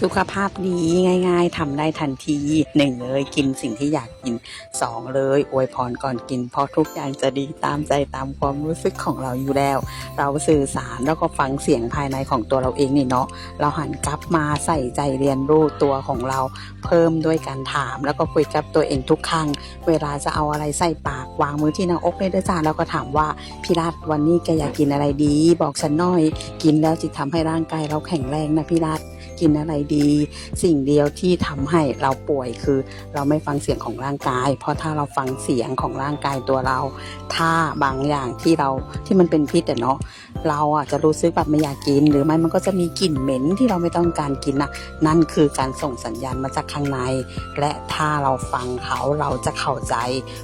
สุขภาพดีง่าย ๆทำได้ทันทีหนึ่งเลยกินสิ่งที่อยากกินสองเลยอวยพรก่อนกิน เพราะทุกอย่างจะดีตามใจตามความรู้สึกของเราอยู่แล้ว เราสื่อสารแล้วก็ฟังเสียงภายในของตัวเราเองนี่เนาะเราหันกลับมาใส่ใจเรียนรู้ตัวของเรา เพิ่มด้วยการถาม แล้วก็คุยกับตัวเองทุกครั้ง เวลาจะเอาอะไรใส่ปากวางมือที่หน้าอกเลยเด้อจ้าแล้วก็ถามว่าพี่รัตวันนี้แกอยากกินอะไรดี บอกฉันหน่อย กินแล้วจะทำให้ร่างกายเราแข็งแรงนะพี่รัต กินอะไรดี สิ่งเดียวที่ทำให้เราป่วยคือ เราไม่ฟังเสียงของร่างกาย เพราะถ้าเราฟังเสียงของร่างกายตัวเรา ถ้าบางอย่างที่เราที่มันเป็นพิษอะเนาะเราอะจะรู้สึกแบบไม่อยากกิน หรือไม่มันก็จะมีกลิ่นเหม็นที่เราไม่ต้องการกินนะนั่นคือการส่งสัญญาณมาจากข้างใน และถ้าเราฟังเขาเราจะเข้าใจ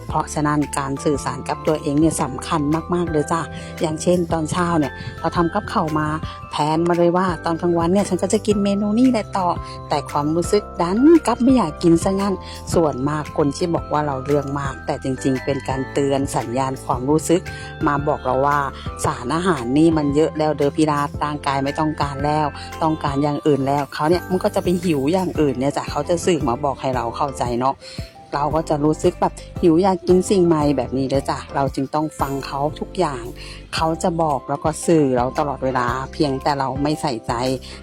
เพราะฉะนั้นการสื่อสารกับตัวเองเนี่ยสำคัญมากๆเลยจ้ะอย่างเช่น ตอนเช้าเนี่ยเราทำกับข้าวมา แผนมาเลยว่าตอนกลางวันเนี่ยฉันก็จะกินเมนูนี้แหละต่อ แต่ความรู้สึกดันกลับไม่อยากกินซะงั้น ส่วนมากคนที่บอกว่าเราเรื่องมาก แต่จริง ๆ เป็นการเตือนสัญญาณความรู้สึก มาบอกเราว่าสารอาหารนี่มันเยอะแล้วเดอพิราตร่างกายไม่ต้องการแล้ว ต้องการอย่างอื่นแล้วเขาเนี่ยมันก็จะไปหิวอย่างอื่นเนี่ยจ้ะเขาจะสื่อมาบอกให้เราเข้าใจเนาะ เราก็จะรู้สึกแบบหิวอยากกินสิ่งใหม่แบบนี้เลยจ้ะเราจึงต้องฟังเขาทุกอย่าง เขาจะบอกแล้วก็สื่อเราตลอดเวลา เพียงแต่เราไม่ใส่ใจ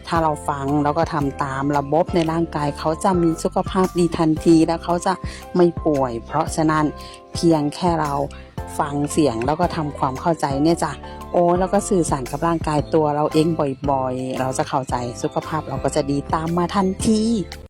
ถ้าเราฟังแล้วก็ทำตามระบบในร่างกาย เขาจะมีสุขภาพดีทันทีแล้วเขาจะไม่ป่วย เพราะฉะนั้นเพียงแค่เราฟังเสียงแล้วก็ทำความเข้าใจเนี่ยจ้ะโอ้แล้วก็สื่อสารกับร่างกายตัวเราเองบ่อยๆ เราจะเข้าใจสุขภาพเราก็จะดีตามมาทันที